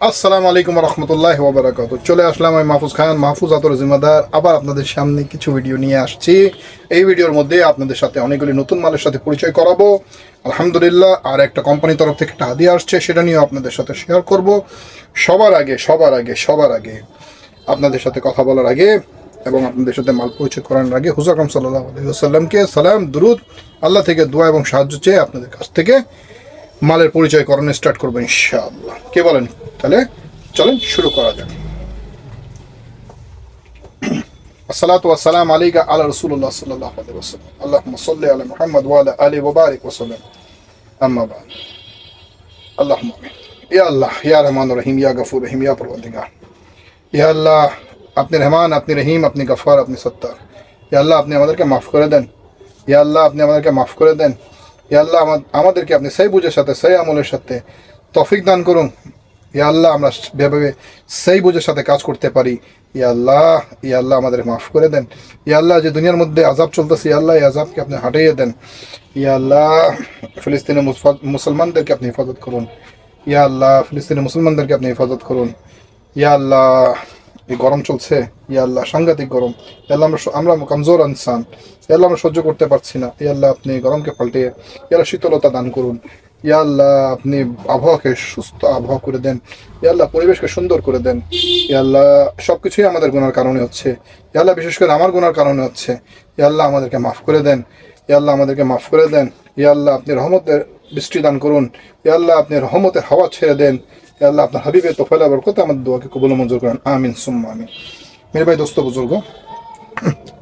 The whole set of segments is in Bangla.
আসসালামু আলাইকুম রহমতুল্লাহ ওবরাকাত চলে আসলাম আমি মাহফুজ খান, মাহফুজ আতর জিম্মাদার। আবার আপনাদের সামনে কিছু ভিডিও নিয়ে আসছি। এই ভিডিওর মধ্যে আপনাদের সাথে অনেকগুলি নতুন মালের সাথে পরিচয় করাবো। আলহামদুলিল্লাহ, আর একটা কোম্পানির তরফ থেকে একটা হাদিয়া আসছে, সেটা নিয়েও আপনাদের সাথে শেয়ার করব। সবার আগে সবার আগে সবার আগে আপনাদের সাথে কথা বলার আগে এবং আপনাদের সাথে মাল পরিচয় করানোর আগে হুজাকম সাল্লাহ আলহিহাসাল্লামকে সালাম, দুরুদ, আল্লাহ থেকে দোয়া এবং সাহায্য চেয়ে আপনাদের কাছ থেকে মালের পরিচয় করানো স্টার্ট করব ইনশাআল্লাহ। কে বলেন? তাহলে চলেন শুরু করা যাক। আসসালাতু ওয়াসসালাম আলাইকা আলা রাসূলুল্লাহ সাল্লাল্লাহু আলাইহি ওয়াসাল্লাম। আল্লাহুম্মা সাল্লি আলা মুহাম্মদ ওয়া আলা আলি ওয়া বারিক ওয়া সাল্লাম। আম্মা বাদ। আল্লাহুম্মা ইয়া আল্লাহ, ইয়া রহমান রহিম, ইয়া গফুর রহিম, ইয়া পরওয়ারদিগার ইয়া আল্লাহ, আপনি রহমান, আপনি রহিম, আপনি গফার, আপনি সত্তার। ইয়া আল্লাহ, আপনি আমাদেরকে মাফ করে দেন। ইয়া আল্লাহ, আপনি আমাদেরকে মাফ করে দেন। ইয়া আল্লাহ আমাদেরকে আপনি সেই বুঝের সাথে, সেই আমলের সাথে তফিক দান করুন। ইয়া আল্লাহ আমরা যেভাবে সেই বুঝের সাথে কাজ করতে পারি ইয়া আল্লাহ ইয়া আল্লাহ আমাদের মাফ করে দেন ইয়া আল্লাহ যে দুনিয়ার মধ্যে আজাব চলতেছে ইয়া আল্লাহ এই আজাবকে আপনি হাটিয়ে দেন ইয়া আল্লাহ ফিলিস্তিনি মুসলমানদেরকে আপনি হেফাজত করুন ইয়া আল্লাহ ফিলিস্তিনি মুসলমানদেরকে আপনি হেফাজত করুন ইয়া আল্লাহ এই গরম চলছে ইয়া আল্লাহ সাংঘাতিক গরম ইয়া আল্লাহ আমরা আমরা কমজোর ইনসান ইয়া আল্লাহ আমরা সহ্য করতে পারছি না ইয়া আল্লাহ আপনি গরমকে পাল্টিয়ে ইয়া শীতলতা দান করুন ইয়া আল্লাহ, আপনি আবহাওয়াকে সুস্থ আবহাওয়া করে দেন। ইয়া আল্লাহ, পরিবেশকে সুন্দর করে দেন। ইয়া আল্লাহ সব কিছুই আমাদের গুনার কারণে হচ্ছে। ইয়া আল্লাহ, বিশেষ করে আমার গুনার কারণে হচ্ছে। ইয়া আল্লাহ, আমাদেরকে মাফ করে দেন। ইয়া আল্লাহ, আমাদেরকে মাফ করে দেন। ইয়া আল্লাহ, আপনি রহমতের বৃষ্টি দান করুন। ইয়া আল্লাহ, আপনি রহমতের হাওয়া ছেড়ে দেন। ইয়া আল্লাহ, আপনার হাবিবের তোফালা বরকতে আমাদের দোয়াকে কবুল মঞ্জুর করেন। আমিন, সুম্মা আমিন। মেরে ভাই দোস্ত, বুজুর্গ,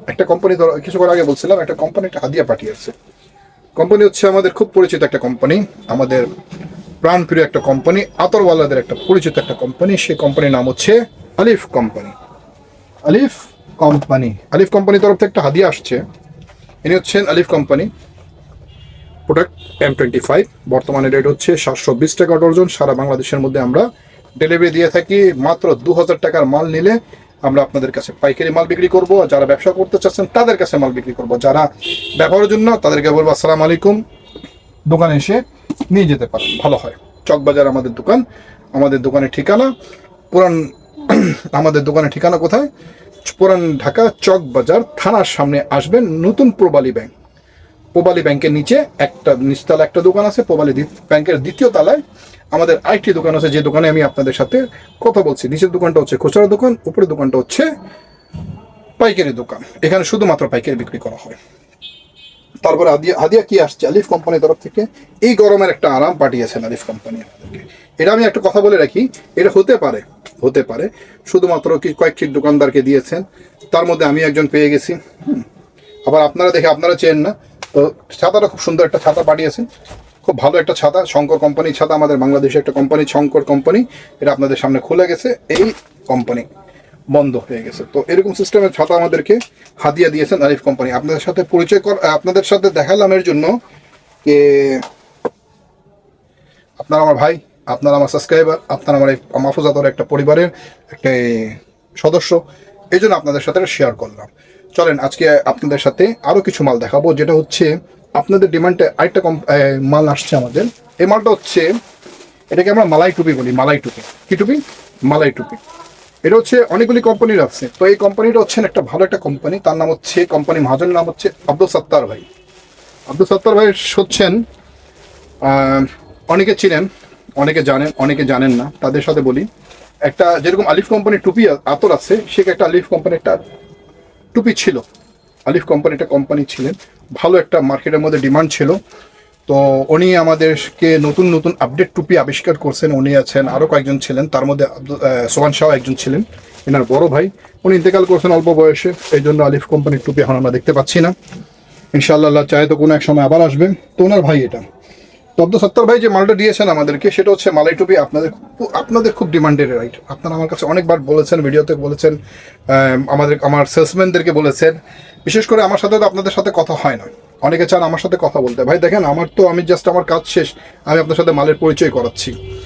একটা কোম্পানি ধরো কিছুক্ষণ আগে বলছিলাম, একটা কোম্পানি একটা হাদিয়া পাঠিয়েছে। কোম্পানি হচ্ছে আমাদের খুব পরিচিত একটা কোম্পানি আমাদের প্রাণপ্রিয় একটা কোম্পানি আতরওয়ালাদের একটা পরিচিত একটা কোম্পানি সেই কোম্পানির নাম হচ্ছে আলিফ কোম্পানি আলিফ কোম্পানি আলিফ কোম্পানির তরফ থেকে একটা হাদিয়া আসছে। ইনি হচ্ছেন Alif company product M twenty five বর্তমানে রেট হচ্ছে সাতশো বিশ টাকা ডর্জন সারা বাংলাদেশের মধ্যে আমরা ডেলিভারি দিয়ে থাকি। মাত্র দু হাজার টাকার মাল নিলে আমরা আপনাদের কাছে পাইকারি মাল বিক্রি করব, যারা ব্যবসা করতে চাচ্ছেন তাদের কাছে মাল বিক্রি করব। যারা ব্যবহারের জন্য, তাদেরকে বলব, আসসালাম আলাইকুম। দোকানে এসে নিয়ে যেতে পারেন, ভালো হয়। চকবাজার আমাদের দোকান, আমাদের দোকানের ঠিকানা, পুরান আমাদের দোকানের ঠিকানা কোথায়? পুরান ঢাকা চক বাজার থানার সামনে আসবেন, নতুন প্রবালী ব্যাংক। পোবালি ব্যাংকের নিচে একটা নিচতলা একটা দোকান আছে পোবালি ব্যাংকের দ্বিতীয় তলায় আমাদের আরেকটি দোকান আছে, যে দোকানে আমি আপনাদের সাথে কথা বলছি। নিচের দোকানটা হচ্ছে খুচরা দোকান, উপরের দোকানটা হচ্ছে পাইকারি দোকান। এখানে শুধুমাত্র পাইকারি বিক্রি করা হয়। তারপরে হাদিয়া হাদিয়া কি আসছে? আলিফ কোম্পানির তরফ থেকে এই গরমের একটা আরাম পাঠিয়েছেন আলিফ কোম্পানি এটা আমি একটা কথা বলে রাখি, এটা হতে পারে হতে পারে। শুধুমাত্র কি কয়েকটি দোকানদারকে দিয়েছেন, তার মধ্যে আমি একজন পেয়ে গেছি। আবার আপনারা দেখে আপনারা চেন না। তো ছাতাটা খুব সুন্দর একটা ছাতা পাঠিয়েছেন। খুব ভালো একটা ছাতা, শঙ্কর কোম্পানির ছাতা, আমাদের বাংলাদেশে একটা কোম্পানি, শঙ্কর কোম্পানি, এটা আপনাদের সামনে খুলে গেছে, এই কোম্পানি বন্ধ হয়ে গেছে। তো এরকম সিস্টেমের ছাতা আমাদেরকে হাদিয়া দিয়েছেন আরিফ কোম্পানি। আপনাদের সাথে পরিচয় কর আপনাদের সাথে দেখালাম এর জন্য যে আপনার আমার ভাই, আপনার আমার সাবস্ক্রাইবার আপনার আমার এই মাহফুজাতর একটা পরিবারের একটা সদস্য, এই জন্য আপনাদের সাথে শেয়ার করলাম। চলেন, আজকে আপনাদের সাথে আরও কিছু মাল দেখাবো, যেটা হচ্ছে আপনাদের ডিমান্ডে আরেকটা কম মাল আসছে আমাদের। এই মালটা হচ্ছে, এটাকে আমরা মালাই টুপি বলি, মালাই টুপি। কি টুপি? মালাই টুপি। এটা হচ্ছে অনেকগুলি কোম্পানির আছে। তো এই কোম্পানিটা হচ্ছেন একটা ভালো একটা কোম্পানি। তার নাম হচ্ছে, কোম্পানি মহাজনের নাম হচ্ছে আব্দুল সত্তার ভাই। আব্দুল সত্তার ভাই হচ্ছেন অনেকে চিনেন, অনেকে জানেন অনেকে জানেন না, তাদের সাথে বলি। একটা যেরকম আলিফ কোম্পানির টুপি আতর আছে, সে একটা আলিফ কোম্পানির একটা টুপি ছিল। আলিফ কোম্পানি একটা কোম্পানি ছিলেন। ভালো একটা মার্কেটের মধ্যে ডিমান্ড ছিল। তো উনি আমাদেরকে নতুন নতুন আপডেট টুপি আবিষ্কার করছেন। উনি আছেন আরও কয়েকজন ছিলেন। তার মধ্যে সোহান শাহ একজন ছিলেন। এনার বড় ভাই। উনি ইন্তেকাল করছেন অল্প বয়সে। এই জন্য আলিফ কোম্পানির টুপি এখন আমরা দেখতে পাচ্ছি না। ইনশাআল্লাহ, আল্লাহ চাহে তো কোনো এক সময় আবার আসবে। তো ওনার ভাই এটা। তো আব্দুল সত্তর ভাই যে মালটা দিয়েছেন আমাদেরকে, সেটা হচ্ছে মালাই টুপি। আপনাদের আপনাদের খুব ডিমান্ডেড রাইট। আপনারা আমার কাছে অনেকবার বলেছেন, ভিডিওতে বলেছেন আমাদের আমার সেলসম্যানদেরকে বলেছেন। বিশেষ করে আমার সাথে তো আপনাদের সাথে কথা হয় না। অনেকে চান আমার সাথে কথা বলতে। ভাই দেখেন, আমার তো আমি জাস্ট আমার কাজ শেষ। আমি আপনার সাথে মালের পরিচয় করাচ্ছি।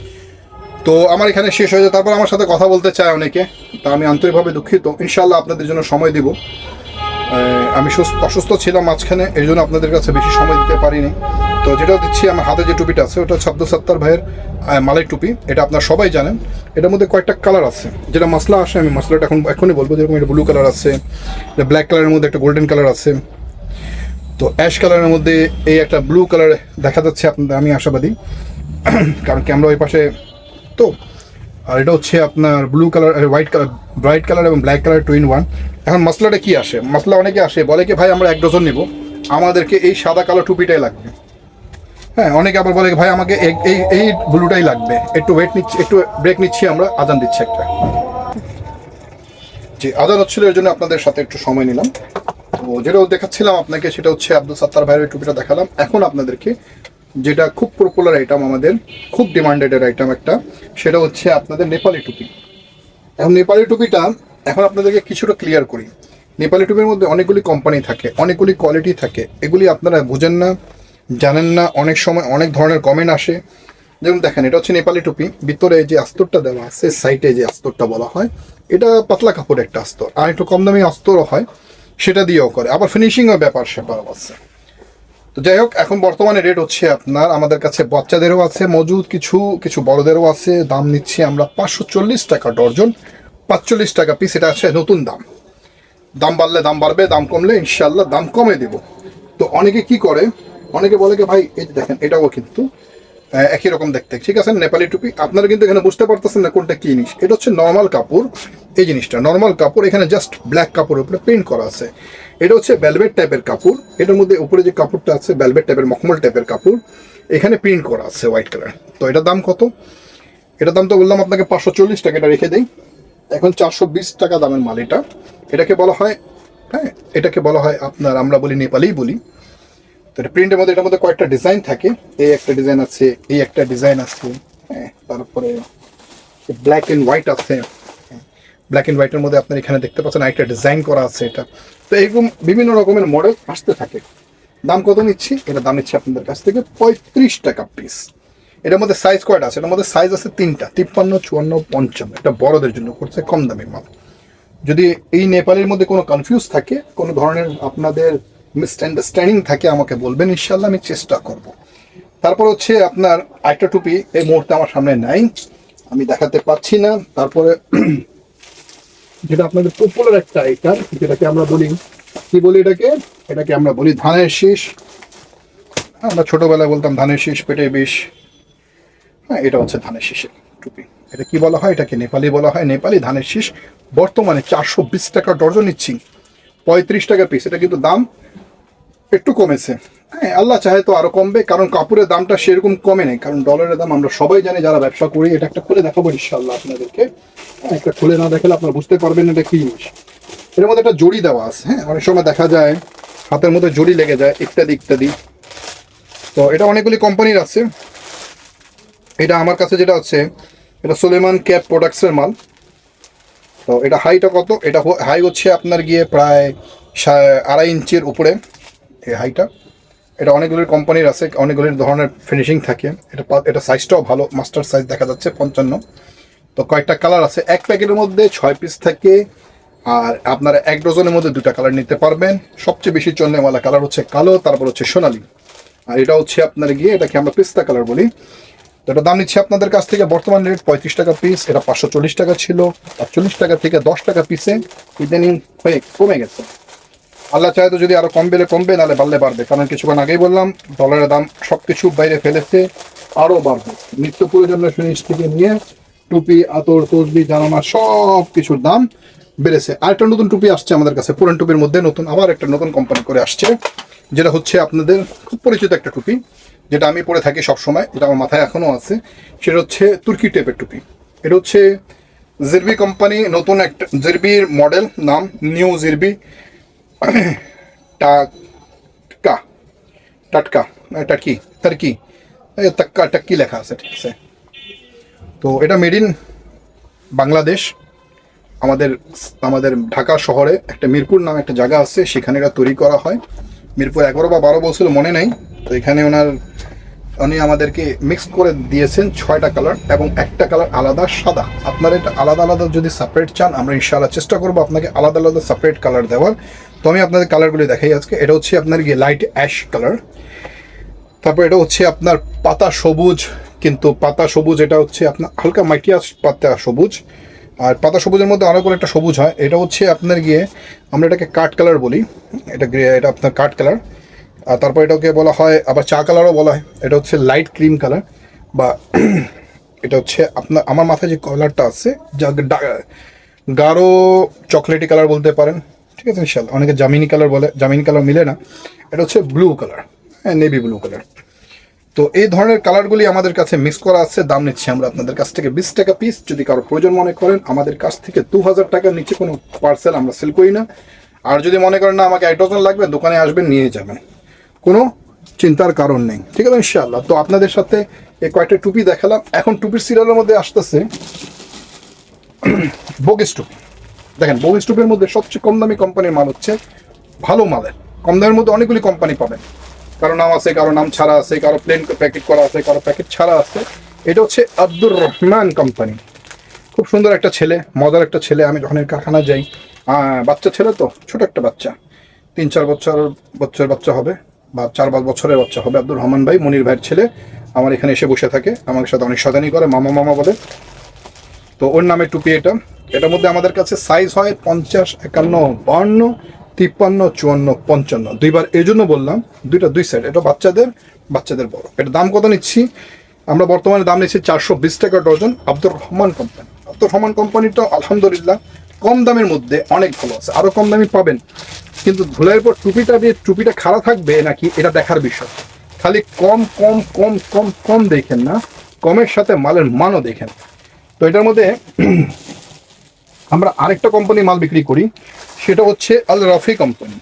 তো আমার এখানে শেষ হয়ে যায়। তারপর আমার সাথে কথা বলতে চায় অনেকে। তা আমি আন্তরিকভাবে দুঃখিত। ইনশাল্লাহ আপনাদের জন্য সময় দিব। আমি সুস্থ- অসুস্থ ছিলাম মাঝখানে। এই জন্য আপনাদের কাছে বেশি সময় দিতে পারিনি। তো যেটা দিচ্ছি আমার হাতে যে টুপিটা আছে, ওটা আব্দুল সত্তার ভাইয়ের মালাই টুপি। এটা আপনারা সবাই জানেন। এটার মধ্যে কয়েকটা কালার আছে। যেটা মশলা আসে, আমি মশলাটা এখন, এখনই বলব যেরকম এটা ব্লু কালার আছে, এটা ব্ল্যাক কালারের মধ্যে একটা গোল্ডেন কালার আছে। তো অ্যাশ কালারের মধ্যে এই একটা ব্লু কালার দেখা যাচ্ছে আপনাদের, আমি আশাবাদী। কারণ ক্যামেরা ওই পাশে, তো, আর এটা হচ্ছে আপনার blue colour white colour bright colour এবং black colour two in one এখন মশলাটা কি আসে? মশলা অনেকে আসে, বলে কি, ভাই, আমরা এক ডজন নেব। আমাদেরকে এই সাদা কালো টুপিটাই লাগবে। হ্যাঁ অনেকে আবার বলে, ভাই, আমাকে এই- এই ব্লুটাই লাগবে। একটু ওয়েট নিচ্ছি, একটু ব্রেক নিচ্ছি, আমরা আদান দিচ্ছি একটা। জি আদান হচ্ছিল, এর জন্য আপনাদের সাথে একটু সময় নিলাম। তো যেটা দেখাচ্ছিলাম আপনাকে, সেটা হচ্ছে আব্দুল সাত্তার ভাইয়ের টুপিটা দেখালাম। এখন আপনাদেরকে যেটা খুব পপুলার আইটেম আমাদের, খুব ডিমান্ডেডের আইটেম একটা, সেটা হচ্ছে আপনাদের নেপালি টুপি। এখন নেপালি টুপিটা, এখন আপনাদেরকে কিছুটা ক্লিয়ার করি। নেপালি টুপির মধ্যে অনেকগুলি কোম্পানি থাকে, অনেকগুলি কোয়ালিটি থাকে। এগুলি আপনারা বুঝেন না জানেন না, অনেক সময় অনেক ধরনের কমেন্ট আসে। যেমন দেখেন, এটা হচ্ছে নেপালি টুপি। ভিতরে যে আস্তরটা দেওয়া আছে সাইটে যে আস্তরটা বলা হয়, এটা পাতলা কাপড় একটা আস্তর। আর একটু কম দামি আস্তরও হয়, সেটা দিয়েও করে। আবার ফিনিশিংও ব্যাপার স্যাপারও আছে। তো যাই হোক, এখন বর্তমানে রেট হচ্ছে আপনার, আমাদের কাছে বাচ্চাদেরও আছে, মজুদ কিছু কিছু বড়দেরও আছে। দাম নিচ্ছি আমরা পাঁচশো চল্লিশ টাকা ডর্জন, পাঁচচল্লিশ টাকা পিস এটা আছে নতুন দাম। দাম বাড়লে দাম বাড়বে, দাম কমলে ইনশাল্লাহ দাম কমে দেব। তো অনেকে কি করে অনেকে বলে কি, ভাই, এই যে দেখেন, এটাও কিন্তু একই রকম দেখতে। ঠিক আছে, নেপালি টুপি, আপনারা কিন্তু এখানে বুঝতে পারতেছেন না কোনটা কি জিনিস। এটা হচ্ছে নর্মাল কাপড়, এই জিনিসটা নর্মাল কাপড়, এখানে জাস্ট ব্ল্যাক কাপড়ের উপরে প্রিন্ট করা আছে। এটা হচ্ছে ভেলভেট টাইপের কাপড়, এটার মধ্যে উপরে যে কাপড়টা আছে ভেলভেট টাইপের মখমল টাইপের কাপড়, এখানে প্রিন্ট করা আছে হোয়াইট কালার তো এটার দাম কত? এটার দাম তো বললাম আপনাকে পাঁচশো চল্লিশ টাকা, এটা রেখে দেই। এখন চারশো বিশ টাকা দামের মাল এটা। এটাকে বলা হয় হ্যাঁ এটাকে বলা হয় আপনার, আমরা বলি নেপালেই বলি। তো এটা প্রিন্টের মধ্যে এটার মধ্যে কয়েকটা ডিজাইন থাকে। এই একটা ডিজাইন আছে, এই একটা ডিজাইন আছে হ্যাঁ তারপরে ব্ল্যাক এন্ড হোয়াইট আছে ব্ল্যাক এন্ড হোয়াইটের মধ্যে আপনার এখানে দেখতে পাচ্ছেন আরেকটা ডিজাইন করা আছে এটা। তো এরকম বিভিন্ন রকমের মডেল আসতে থাকে। দাম কত নিচ্ছি? এটা দাম নিচ্ছি আপনাদের কাছ থেকে পঁয়ত্রিশ টাকা পিস এটার মধ্যে সাইজ কয়টা আছে? এটার মধ্যে সাইজ আছে তিনটা, তিপ্পান্ন, চুয়ান্ন, পঞ্চান্ন। এটা বড়দের জন্য করছে কম দামের মাল যদি এই নেপালের মধ্যে কোনো কনফিউজ থাকে, কোনো ধরনের আপনাদের মিসআন্ডারস্ট্যান্ডিং থাকে আমাকে বলবেন ইনশাল্লাহ আমি চেষ্টা করব। তারপর হচ্ছে আপনার আরেকটা টুপি এই মুহূর্তে আমার সামনে নাই, আমি দেখাতে পাচ্ছি না। তারপরে যেটা আপনাদের পপুলার একটা আইটেম যেটাকে আমরা বলি, কি বলি এটাকে? এটাকে আমরা বলি ধানের শীষ। আমরা ছোটবেলায় বলতাম ধানের শীষ পেটে বিষ। হ্যাঁ এটা হচ্ছে ধানের শীষের টুপি। এটা কি বলা হয়? এটাকে নেপালি বলা হয়। নেপালি ধানের শীষ বর্তমানে চারশো বিশ টাকা ডর্জন নিচ্ছি। পঁয়ত্রিশ টাকা পিস এটা কিন্তু দাম একটু কমেছে। হ্যাঁ আল্লাহ চাহে তো আরও কমবে কারণ কাপড়ের দামটা সেরকম কমে নেই কারণ ডলারের দাম আমরা সবাই জানি যারা ব্যবসা করি এটা একটা খুলে দেখাবো ইনশাল্লাহ আপনাদেরকে। হ্যাঁ, একটা খুলে না দেখালে আপনারা বুঝতে পারবেন এটা কি জিনিস। এর মধ্যে একটা জড়ি দেওয়া আছে হ্যাঁ অনেক সময় দেখা যায় হাতের মধ্যে জড়ি লেগে যায় ইত্যাদি ইত্যাদি। তো এটা অনেকগুলি কোম্পানির আছে। এটা আমার কাছে যেটা আছে এটা সুলেমান ক্যাপ প্রোডাক্টসের মাল। তো এটা হাইটা কত? এটা হাই হচ্ছে আপনার গিয়ে প্রায় আড়াই ইঞ্চির উপরে এই হাইটা এটা অনেকগুলি কোম্পানির আছে, অনেকগুলি ধরনের ফিনিশিং থাকে। এটা এটা সাইজটাও ভালো মাস্টার সাইজ দেখা যাচ্ছে, পঞ্চান্ন। তো কয়েকটা কালার আছে। এক প্যাকেটের মধ্যে ছয় পিস থাকে। আর আপনারা এক ডজনের মধ্যে দুটা কালার নিতে পারবেন। সবচেয়ে বেশি চন্দ্রমালা কালার হচ্ছে কালো, তারপর হচ্ছে সোনালি। আর এটা হচ্ছে আপনার গিয়ে, এটাকে আমরা পিস্তা কালার বলি। তো এটা দাম নিচ্ছে আপনাদের কাছ থেকে। বর্তমান রেট পঁয়ত্রিশ টাকা পিস এটা পাঁচশো চল্লিশ টাকা ছিল। পাঁচচল্লিশ টাকা থেকে দশ টাকা পিসে ইদানিং হয়ে কমে গেছে। আল্লাহ চাহে তো যদি আরও কম বেলে কমবে, নাহলে বাড়লে বাড়বে। কারণ কিছুক্ষণ আগেই বললাম ডলারের দাম সব কিছু বাইরে ফেলেছে আরও বাড়বে। নিত্য প্রয়োজনীয় জিনিস থেকে নিয়ে টুপি, আতর, তসবি জানামা সব কিছুর দাম বেড়েছে। আর একটা নতুন টুপি আসছে আমাদের কাছে, পুরান টুপির মধ্যে নতুন, আবার একটা নতুন কোম্পানি করে আসছে। যেটা হচ্ছে আপনাদের খুব পরিচিত একটা টুপি। যেটা আমি পরে থাকি সব সময় এটা আমার মাথায় এখনও আছে সেটা হচ্ছে তুর্কি টেপের টুপি। এটা হচ্ছে জিরবি কোম্পানি নতুন একটা জিরবির মডেল নাম নিউ জিরবি টাটকা টাটকা না, টাটকি টার্কি তাক্কা টাক্কি লেখা আছে ঠিক আছে। তো এটা মেড ইন বাংলাদেশ। আমাদের আমাদের ঢাকা শহরে একটা মিরপুর নামে একটা জায়গা আছে সেখানে এটা তৈরি করা হয়। মিরপুর এগারো বা বারো বছর মনে নেই। তো এখানে ওনার, উনি আমাদেরকে মিক্স করে দিয়েছেন ছয়টা কালার এবং একটা কালার আলাদা সাদা। আপনারা এটা আলাদা আলাদা যদি সেপারেট চান, আমরা ইনশাআল্লাহ চেষ্টা করব আপনাকে আলাদা আলাদা সেপারেট কালার দেওয়ার। তো আমি আপনাদের কালারগুলি দেখাই আজকে। এটা হচ্ছে আপনার গিয়ে লাইট অ্যাশ কালার তারপর এটা হচ্ছে আপনার পাতা সবুজ, কিন্তু পাতা সবুজ এটা হচ্ছে আপনার হালকা মাইটিয়া পাতা সবুজ। আর পাতা সবুজের মধ্যে আরও করে একটা সবুজ হয়, এটা হচ্ছে আপনার গিয়ে আমরা এটাকে কাঠ কালার বলি। এটা এটা আপনার কাঠ কালার আর তারপর এটাকে বলা হয়, আবার চা কালারও বলা হয়। এটা হচ্ছে লাইট ক্রিম কালার বা এটা হচ্ছে আপনার, আমার মাথায় যে কালারটা আছে, যা গাঢ় চকলেটি কালার বলতে পারেন, ঠিক আছে ইনশাল্লাহ অনেকে জামিনি কালার বলে জামিনি কালার মিলে না। এটা হচ্ছে ব্লু কালার হ্যাঁ নেভি ব্লু কালার তো এই ধরনের কালারগুলি আমাদের কাছে মিক্স করা আছে, দাম নিচ্ছি আমরা আপনাদের কাছ থেকে বিশ টাকা পিস যদি কারও প্রয়োজন মনে করেন, আমাদের কাছ থেকে দু হাজার টাকার নিচে কোনো পার্সেল আমরা সেল করি না। আর যদি মনে করেন না, আমাকে এক ডজন লাগবে, দোকানে আসবেন, নিয়ে যাবেন। কোনো চিন্তার কারণ নেই। ঠিক আছে, ইনশাআল্লাহ। তো আপনাদের সাথে এই কয়েকটা টুপি দেখালাম। এখন টুপির সিরিয়ালের মধ্যে আসতেছে বোগিস টুপি। দেখেন বোগিস টুপির মধ্যে সবচেয়ে কম দামি কোম্পানির মাল হচ্ছে ভালো মালের। কম দামের মধ্যে অনেকগুলি কোম্পানি পাবেন। কারও নাম আছে, কারও নাম ছাড়া আছে, কারও প্লেন প্যাকেট করা আছে, কারও প্যাকেট ছাড়া আছে। এটা হচ্ছে আব্দুর রহমান কোম্পানি খুব সুন্দর একটা ছেলে, মজার একটা ছেলে। আমি যখন এর কারখানা যাই বাচ্চা ছেলে তো, ছোট একটা বাচ্চা। তিন চার বছর বছর বাচ্চা হবে। বা চার পাঁচ বছরের বাচ্চা হবে। আব্দুর রহমান ভাই, মনির ভাইয়ের ছেলে। আমার এখানে এসে বসে থাকে। আমার সাথে অনেক সাজানি করে, মামা মামা বলে। তো ওর নামে টুপি এটা। এটার মধ্যে আমাদের কাছে সাইজ হয় পঞ্চাশ, একান্ন, বাহান্ন, তিপ্পান্ন, চুয়ান্ন, পঞ্চান্ন। দুইবার এই জন্য বললাম, দুইটা দুই সাইড এটা বাচ্চাদের বাচ্চাদের বড়। এটা দাম কত নিচ্ছি? আমরা বর্তমানে দাম নিচ্ছি চারশো বিশ টাকা ডজন আব্দুর রহমান কোম্পানি আব্দুর রহমান কোম্পানিটা আলহামদুলিল্লাহ কম দামের মধ্যে অনেক ভালো আছে। আরও কম দামি পাবেন। কিন্তু ধুলাইয়ের পর টুপিটা দিয়ে টুপিটা খারাপ থাকবে নাকি এটা দেখার বিষয়। খালি কম কম কম কম কম দেখেন না। কমের সাথে মালের মানও দেখেন। তো এটার মধ্যে আমরা আরেকটা কোম্পানি মাল বিক্রি করি। সেটা হচ্ছে আল রফি কোম্পানি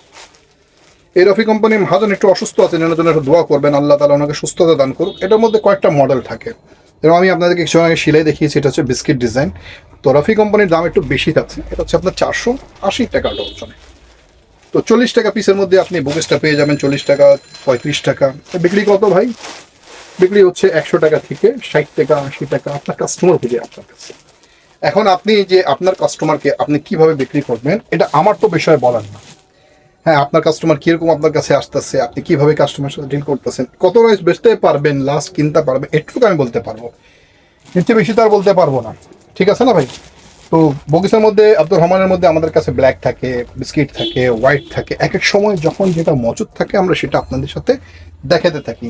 এই রফি কোম্পানির মহাজন একটু অসুস্থ আছেন, এনার জন্য একটু দোয়া করবেন। আল্লাহ তালা ওনাকে সুস্থতা দান করুক। এটার মধ্যে কয়েকটা মডেল থাকে। এবং আমি আপনাদেরকে কিছু আগে সিলাই দেখিয়েছি, এটা হচ্ছে বিস্কিট ডিজাইন তো রফি কোম্পানির দাম একটু বেশি থাকছে এটা হচ্ছে আপনার চারশো আশি টাকা ডজনে তো চল্লিশ টাকা পিসের মধ্যে আপনি বুকেসটা পেয়ে যাবেন চল্লিশ টাকা, পঁয়ত্রিশ টাকা। বিক্রি কত ভাই? বিক্রি হচ্ছে একশো টাকা থেকে ষাট টাকা, আশি টাকা। আপনার কাস্টমার বুঝে আপনার কাছে। এখন আপনি যে আপনার কাস্টমারকে আপনি কীভাবে বিক্রি করবেন, এটা আমার তো বিষয় বলার না। হ্যাঁ আপনার কাস্টমার কীরকম আপনার কাছে আসতেছে, আপনি কীভাবে কাস্টমার সাথে ডিল করতেছেন, কত রাইস বেচতে পারবেন লাস্ট কিনতে পারবেন, এটুকু আমি বলতে পারব। এর চেয়ে বেশি তো আর বলতে পারব না। ঠিক আছে না ভাই? তো বগিসের মধ্যে আব্দুর রহমানের মধ্যে আমাদের কাছে ব্ল্যাক থাকে বিস্কিট থাকে হোয়াইট থাকে এক এক সময় যখন যেটা মজুদ থাকে আমরা সেটা আপনাদের সাথে দেখাতে থাকি।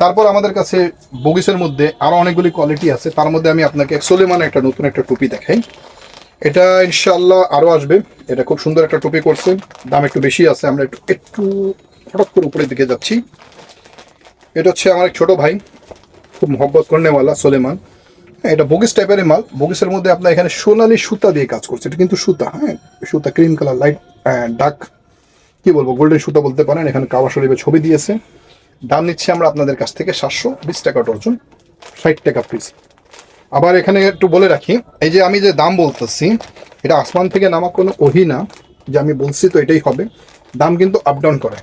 তারপর আমাদের কাছে বগিসের মধ্যে আরও অনেকগুলি কোয়ালিটি আছে। তার মধ্যে আমি আপনাকে সোলেমান একটা নতুন একটা টুপি দেখাই। এটা ইনশাল্লাহ আরও আসবে। এটা খুব সুন্দর একটা টুপি করছে। দাম একটু বেশি আছে, আমরা একটু একটু হঠাৎ করে উপরের দিকে যাচ্ছি। এটা হচ্ছে আমার এক ছোট ভাই, খুব মহব্বত করেনেওয়ালা সোলেমান। এটা বগিস টাইপের মাল। বগিসের মধ্যে আপনার এখানে সোনালি সুতা দিয়ে কাজ করছে। এটা কিন্তু সুতা হ্যাঁ? সুতা ক্রিম কালার লাইট ডাক কি বলব গোল্ডেন সুতা বলতে পারেন। এখানে কাবা শরীফের ছবি দিয়েছে। দাম নিচ্ছি আমরা আপনাদের কাছ থেকে সাতশো বিশ টাকা ডর্জন ষাট টাকা পিস আবার এখানে একটু বলে রাখি, এই যে আমি যে দাম বলতেছি, এটা আসমান থেকে নামা কোনো ওহি না, যে আমি বলছি তো এটাই হবে। দাম কিন্তু আপ ডাউন করে।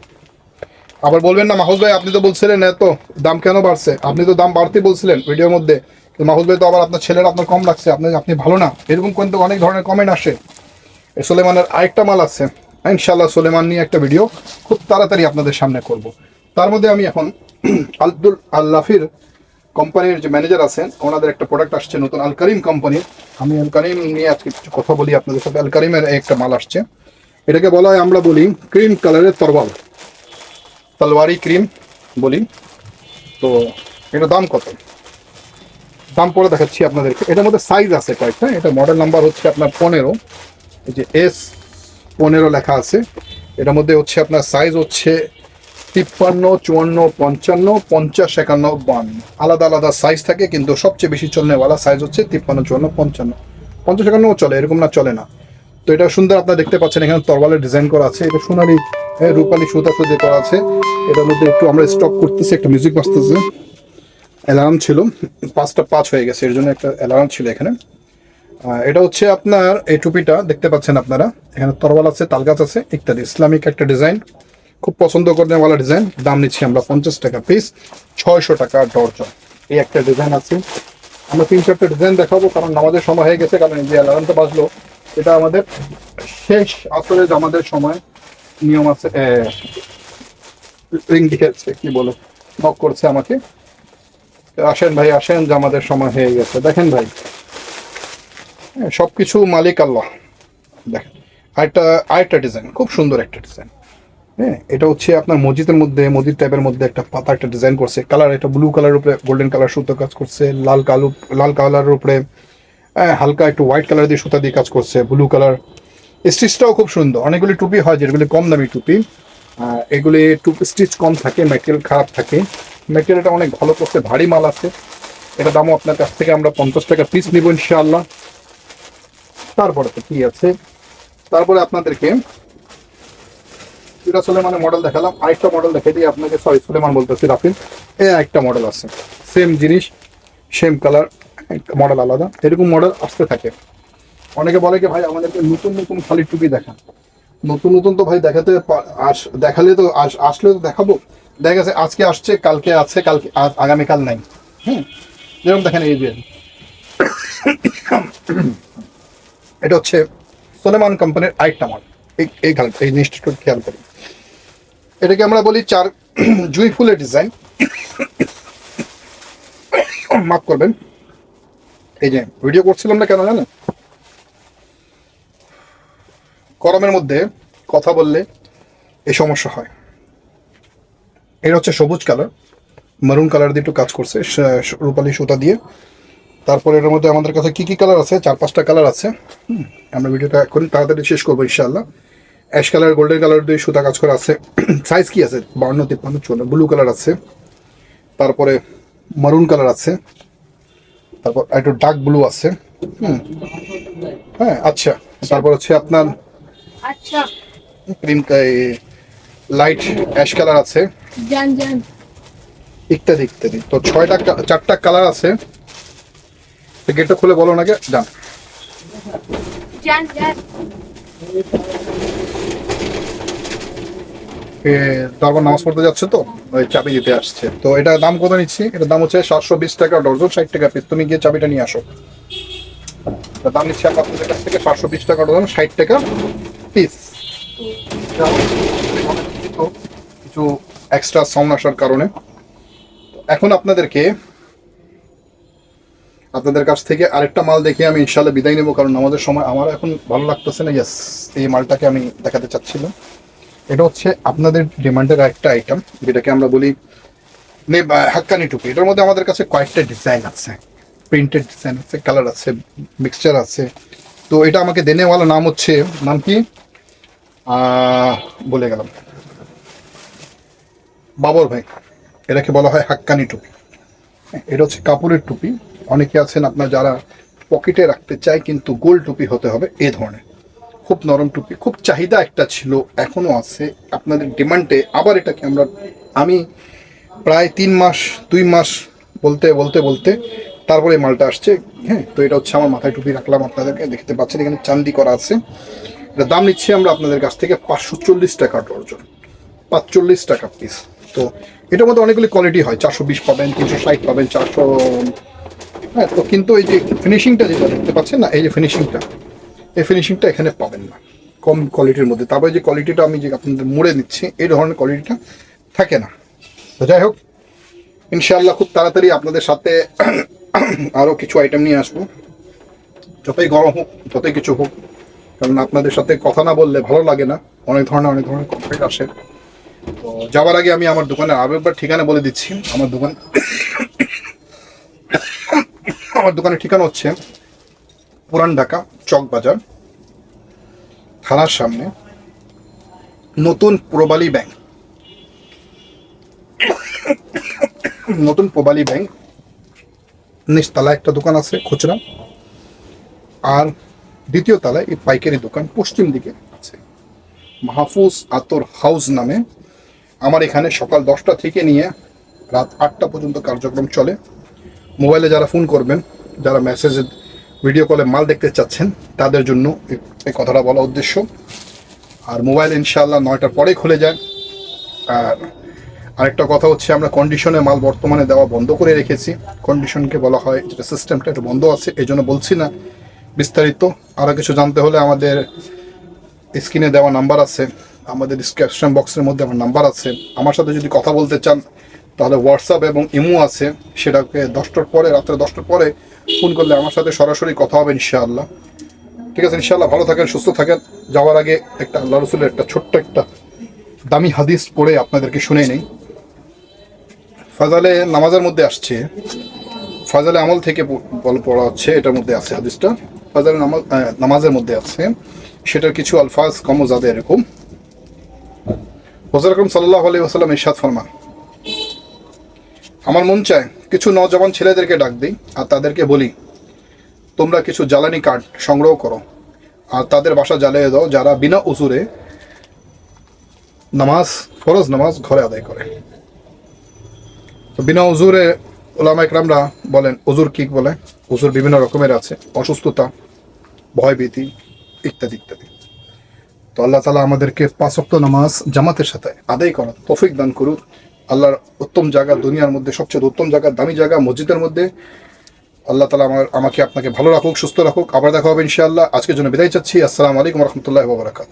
আবার বলবেন না মাহুজ ভাই, আপনি তো বলছিলেন এত, দাম কেন বাড়ছে? আপনি তো দাম বাড়তে বলছিলেন ভিডিওর মধ্যে। তো মাহুজ ভাই তো আবার আপনার ছেলের আপনার কম লাগছে, আপনি আপনি ভালো না। এরকম কিন্তু অনেক ধরনের কমেন্ট আসে। সোলেমানের আরেকটা মাল আছে। ইনশাল্লাহ সোলেমান নিয়ে একটা ভিডিও খুব তাড়াতাড়ি আপনাদের সামনে করব। তার মধ্যে আমি এখন আব্দুল আল্লাফির কোম্পানির যে ম্যানেজার আছেন, ওনাদের একটা প্রোডাক্ট আসছে নতুন আল করিম কোম্পানির আমি আল করিম নিয়ে আজকে কিছু কথা বলি, আপনাদের সাথে আল করিমের একটা মাল আসছে। এটাকে বলা হয় আমরা বলি ক্রিম কালারের তরবাল তলওয়ারি ক্রিম বলি। তো এটার দাম কত? দাম পরে দেখাচ্ছি আপনাদেরকে। এটার মধ্যে সাইজ আছে কয়েকটা। এটা মডেল নাম্বার হচ্ছে আপনার পনেরো। এই যে এস পনেরো লেখা আছে। এটার মধ্যে হচ্ছে আপনার সাইজ হচ্ছে তিপ্পান্ন চুয়ান্ন পঞ্চান্ন পঞ্চাশ একান্ন বান্ন। আলাদা আলাদা সাইজ থাকে কিন্তু সবচেয়ে বেশি চলনেওয়ালা সাইজ হচ্ছে তিপ্পান্ন চুয়ান্ন পঞ্চান্ন। পঞ্চাশ একান্নও চলে এরকম না চলে না। তো এটা সুন্দর আপনারা দেখতে পাচ্ছেন এখানে তরবালের ডিজাইন করা আছে। এটা সোনালি হ্যাঁ, রূপালি সুতা সুতি করা আছে। এটার মধ্যে একটু আমরা স্টপ করতেছি একটা মিউজিক বাজতেছে। অ্যালার্ম ছিল, পাঁচটা পাঁচ হয়ে গেছে, এর জন্য একটা অ্যালার্ম ছিল এখানে। এটা হচ্ছে আপনার এই টুপিটা দেখতে পাচ্ছেন আপনারা। এখানে তরবাল আছে, তালগাছ আছে, ইত্যাদি। ইসলামিক একটা ডিজাইন, খুব পছন্দ করনেওয়ালা ডিজাইন। দাম নিচ্ছি আমরা পঞ্চাশ টাকা পিস ছয়শো টাকা ডর্জন এই একটা ডিজাইন আছে। আমরা তিন চারটে ডিজাইন দেখাবো, কারণ আমাদের সময় হয়ে গেছে, কারণ যে অ্যালার্মটা বাজলো, এটা আমাদের শেষ আসলে আমাদের সময় নিয়ম আছে রিং দিয়েছে কি বলে, নক করছে আমাকে। আসেন ভাই আসেন যে আমাদের সময় হয়ে গেছে। দেখেন ভাই হ্যাঁ, সবকিছু মালিক আল্লাহ। দেখেন আরেকটা আরেকটা ডিজাইন খুব সুন্দর একটা ডিজাইন হ্যাঁ এটা হচ্ছে আপনার মসজিদের মধ্যে মসজিদ টাইপের মধ্যে একটা পাতা একটা ডিজাইন করছে। কালার এটা ব্লু কালারের উপরে গোল্ডেন কালার সুতো কাজ করছে লাল কালো লাল কালারের উপরে হ্যাঁ, হালকা একটু হোয়াইট কালার দিয়ে সুতা দিয়ে কাজ করছে ব্লু কালার স্টিচটাও খুব সুন্দর। অনেকগুলি টুপি হয় যেগুলি কম দামি টুপি। এগুলি টুপি স্টিচ কম থাকে ম্যাটেরিয়াল খারাপ থাকে। ম্যাটেরিয়ালটা অনেক ভালো করছে ভারী মাল আছে। এটা দামও আপনার কাছ থেকে আমরা পঞ্চাশ টাকা পিস নিব ইনশাআল্লাহ। তারপরে তো কি আছে? তারপরে আপনাদেরকে এটা সুলেমানের মডেল দেখালাম। আরেকটা মডেল দেখে দিই আপনাকে। সরি সুলেমান বলতেছি রাফিন এ একটা মডেল আছে। সেম জিনিস সেম কালার একটা মডেল আলাদা। এরকম মডেল আসতে থাকে। অনেকে বলে কি, ভাই, আমাদেরকে নতুন নতুন খালি টুপি দেখা নতুন নতুন তো ভাই দেখাতে দেখালে তো আসলে তো দেখাবো। দেখা গেছে আজকে আসছে, কালকে আছে, কালকে আগামীকাল নাই। হুম? যেরকম দেখেন এই যে। এটা হচ্ছে সোলেমান কোম্পানির আরেকটা মডেল এই খেয়াল এই জিনিসটা একটু খেয়াল করি। এটাকে আমরা বলি চার জুই ফুলের ডিজাইন মাফ করবেন। এই যে ভিডিও করছিলাম না কেন জানেন? গরমের মধ্যে কথা বললে এই সমস্যা হয়। এটা হচ্ছে সবুজ কালার মারুন কালার দিয়ে একটু কাজ করছে রূপালি সুতা দিয়ে। তারপরে এটার মধ্যে আমাদের কাছে কি কি কালার আছে? চার পাঁচটা কালার আছে। হুম, আমরা ভিডিওটা এখন তাড়াতাড়ি শেষ করব ইনশাআল্লাহ। অ্যাশ কালার গোল্ডেন কালার দিয়ে সুতা কাজ করা আছে। সাইজ কি আছে? বাউন্ন তিপ্পান্ন চুয়ান্ন ব্লু কালার আছে। তারপরে মারুন কালার আছে। তারপর একটু ডার্ক ব্লু আছে। হুম হ্যাঁ আচ্ছা। তারপর হচ্ছে আপনার আচ্ছা। ক্রিম লাইট অ্যাশ কালার আছে। যান যান ইত্যাদি ইত্যাদি তো ছয়টা চারটা কালার আছে। গেটটা খুলে বলো নাকি এ, তারপর নামাজ পড়তে যাচ্ছে তো? ওই চাবি দিতে আসছে। তো এটা দাম কত নিচ্ছি? এটার দাম হচ্ছে সাতশো বিশ টাকা ডজন ষাট টাকা পিস। তুমি গিয়ে চাবিটা নিয়ে আসো। দাম নিচ্ছি আপনাদের কাছ থেকে সাতশো বিশ টাকা ডজন ষাট টাকা। পিস কিছু এক্সট্রা সাউন্ড আসার কারণে। এখন আপনাদেরকে, আপনাদের কাছ থেকে আরেকটা মাল দেখে আমি ইনশাল্লাহ বিদায় নেব, কারণ আমাদের সময় আমার এখন ভালো লাগতেছে না। ইয়াস এই মালটাকে আমি দেখাতে চাচ্ছিলাম। এটা হচ্ছে আপনাদের ডিমান্ডের একটা আইটেম যেটাকে আমরা বলি হাক্কানি টুপি। এটার মধ্যে আমাদের কাছে কয়েকটা ডিজাইন আছে। প্রিন্টেড ডিজাইন আছে কালার আছে মিক্সচার আছে। তো এটা আমাকে দেনেওয়ালা নাম হচ্ছে, নাম কি? বলে গেলাম। বাবর ভাই, এটাকে বলা হয় হাক্কানি টুপি। এটা হচ্ছে কাপড়ের টুপি। অনেকে আছেন আপনার যারা পকেটে রাখতে চায় কিন্তু গোল টুপি হতে হবে, এ ধরনের। খুব নরম টুপি, খুব চাহিদা একটা ছিল, এখনও আছে। আপনাদের ডিমান্ডে আবার এটাকে আমরা, আমি প্রায় তিন মাস, দুই মাস বলতে বলতে বলতে তারপরে মালটা আসছে। হ্যাঁ তো এটা হচ্ছে আমার মাথায় টুপি রাখলাম আপনাদেরকে, দেখতে পাচ্ছেন এখানে চান্দি করা আছে। এটা দাম নিচ্ছি আমরা আপনাদের কাছ থেকে পাঁচশো চল্লিশ টাকা ডর্জন। পাঁচচল্লিশ টাকা পিস তো এটার মধ্যে অনেকগুলি কোয়ালিটি হয়, চারশো বিশ পাবেন, তিনশো ষাট পাবেন, চারশো হ্যাঁ তো কিন্তু এই যে ফিনিশিংটা যেটা দেখতে পাচ্ছেন না, এই যে ফিনিশিংটা এই ফিনিশিংটা এখানে পাবেন না। কম কোয়ালিটির মধ্যে। তারপরে যে কোয়ালিটিটা আমি যে আপনাদের মুড়ে দিচ্ছি এই ধরনের কোয়ালিটিটা থাকে না। তো যাই হোক, ইনশাআল্লাহ খুব তাড়াতাড়ি আপনাদের সাথে আরও কিছু আইটেম নিয়ে আসব। যতই গরম হোক, যতই কিছু হোক কারণ আপনাদের সাথে কথা না বললে ভালো লাগে না। অনেক ধরনের অনেক ধরনের কমপ্লেট আসে। তো যাওয়ার আগে আমি আমার দোকানে আরও একবার ঠিকানা বলে দিচ্ছি। আমার দোকান আমার দোকানের ঠিকানা হচ্ছে পুরান ঢাকা চক বাজার, থানার সামনে, নতুন প্রবালী ব্যাংক। নতুন প্রবালী ব্যাংক। নিচতলায় একটা দোকান আছে, খুচরা। আর দ্বিতীয় তলায় এই পাইকারি দোকান পশ্চিম দিকে আছে। মাহফুজ আতর হাউস নামে। আমার এখানে সকাল দশটা থেকে নিয়ে রাত আটটা পর্যন্ত কার্যক্রম চলে। মোবাইলে যারা ফোন করবেন, যারা মেসেজে, ভিডিও কলে মাল দেখতে চাচ্ছেন, তাদের জন্য এই- কথাটা বলা উদ্দেশ্য। আর মোবাইল ইনশাল্লাহ নয়টার পরে খুলে যায়। আর আরেকটা কথা হচ্ছে, আমরা কন্ডিশনে মাল বর্তমানে দেওয়া বন্ধ করে রেখেছি। কন্ডিশনকে বলা হয়, যেটা সিস্টেমটা একটু বন্ধ আছে এই জন্য বলছি না বিস্তারিত। আরও কিছু জানতে হলে আমাদের স্ক্রিনে দেওয়া নাম্বার আছে, আমাদের ডিসক্রিপশন বক্সের মধ্যে আমার নাম্বার আছে। আমার সাথে যদি কথা বলতে চান, তাহলে হোয়াটসঅ্যাপ এবং ইমো আছে। সেটাকে দশটার পরে, রাত্রে দশটার পরে ফোন করলে আমার সাথে সরাসরি কথা হবে ইনশাআল্লাহ। ঠিক আছে, ইনশাআল্লাহ ভালো থাকেন, সুস্থ থাকেন। যাওয়ার আগে একটা আল্লাহ রসুলের একটা ছোট্ট একটা দামি হাদিস পড়ে আপনাদেরকে শুনে নেই। ফাজালে নামাজের মধ্যে আসছে। ফাজালে আমল থেকে বল পড়া হচ্ছে, এটার মধ্যে আছে হাদিসটা। ফাজালে নামাজ নামাজের মধ্যে আছে। সেটার কিছু আলফাজ কম জাদে এরকম। হজর আকরম সাল্লাহ আলী ওসালাম ইরশাদ ফরমান। আমার মন চায় কিছু নজওয়ান ছেলেদেরকে ডাক দিই আর তাদেরকে বলি, তোমরা কিছু জ্বালানি কাঠ সংগ্রহ করো আর তাদের বাসা জ্বালিয়ে দাও যারা বিনা উজুরে নামাজ, ফরজ নামাজ ঘরে আদায় করে। বিনা উজুরে ওলামা একরামরা বলেন, উজুর কি বলে? উজুর বিভিন্ন রকমের আছে, অসুস্থতা ভয়ভীতি ইত্যাদি ইত্যাদি। তো আল্লাহ তালা আমাদেরকে পাঁচক্ত নামাজ জামাতের সাথে আদায় করা তফিক দান করুক। আল্লাহর উত্তম জায়গা দুনিয়ার মধ্যে, সবচেয়ে উত্তম জায়গা, দামি জায়গা মসজিদের মধ্যে। আল্লাহ তালা আমার, আমাকে আপনাকে ভালো রাখুক, সুস্থ রাখুক। আবার দেখা হবে ইনশাআল্লাহ। আজকের জন্য বিদায় চাচ্ছি। আসসালামু আলাইকুম রহমতুল্লাহ বাবরাকাত